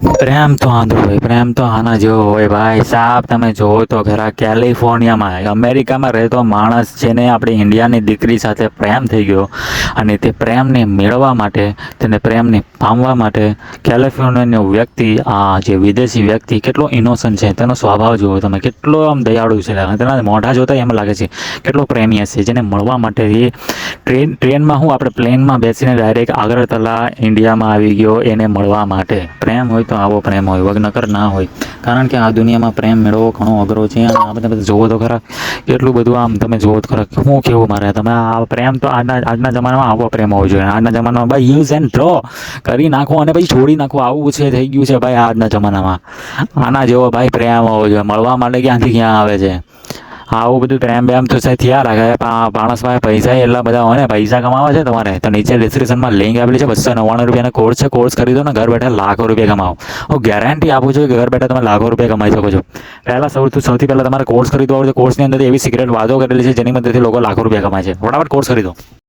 પ્રેમ તો આંધળો હોય, પ્રેમ તો આના જેવો હોય ભાઈ. સાહેબ, તમે જોવો તો ખરા, કેલિફોર્નિયામાં અમેરિકામાં રહેતો માણસ જેને આપણી ઇન્ડિયાની દીકરી સાથે પ્રેમ થઈ ગયો અને તે પ્રેમને મેળવવા માટે, તેને પ્રેમને પામવા માટે કેલિફોર્નિયાનો વ્યક્તિ, આ જે વિદેશી વ્યક્તિ, કેટલો ઇનોસન્ટ છે. તેનો સ્વભાવ જુઓ તમે, કેટલો આમ દયાળુ છે. તેના મોઢા જોતા એમ લાગે છે, કેટલો પ્રેમી હશે જેને મળવા માટે એ ટ્રેન, ટ્રેનમાં હું આપણે પ્લેનમાં બેસીને ડાયરેક્ટ આગળતલા ઇન્ડિયામાં આવી ગયો એને મળવા માટે. પ્રેમ હોય તો આવો પ્રેમ હોય વગનકર ના હોય. કારણ કે આ દુનિયામાં પ્રેમ મેળવવો ઘણો અઘરો છે અને આ બધા બધા જોવો તો ખરા એટલું બધું આમ તમે જોવો તો ખરા, શું કેવું મારે? તમે આ પ્રેમ તો આજના આજના જમાનામાં આવો પ્રેમ હોવો જોઈએ. આજના જમાનામાં ભાઈ યુઝ એન્ડ ડ્રો કરી નાખો અને પછી છોડી નાખો. આવું છે, થઈ ગયું છે ભાઈ આજના જમાનામાં. આના જેવો ભાઈ પ્રેમ હોવો જોઈએ. મળવા માટે ક્યાંથી ક્યાં આવે છે? આવું બધું પ્રેમ બેમ તો સાહેબ થયા રાખે. માણસ પાસે પૈસા એટલા બધા હોય ને, પૈસા કમાવા છે તમારે. તો નીચે ડિસ્ક્રિપ્શનમાં લિંક આપેલી છે બસો નવ્વાણું રૂપિયાનો કોર્સ છે. કોર્સ કરી દો ને, ઘર બેઠા લાખો રૂપિયા કમાવો. હું ગેરંટી આપું છું કે ઘર બેઠા તમે લાખો રૂપિયા કમાઈ શકો છો. પહેલાં સૌથી સૌથી પહેલાં તમારે કોર્સ કરી દો. આવડે કોર્સની અંદર એવી સિક્રેટ વાતો કરેલી છે જેની મદદથી લોકો લાખો રૂપિયા કમાય છે. ફટાફટ કોર્સ કરી દો.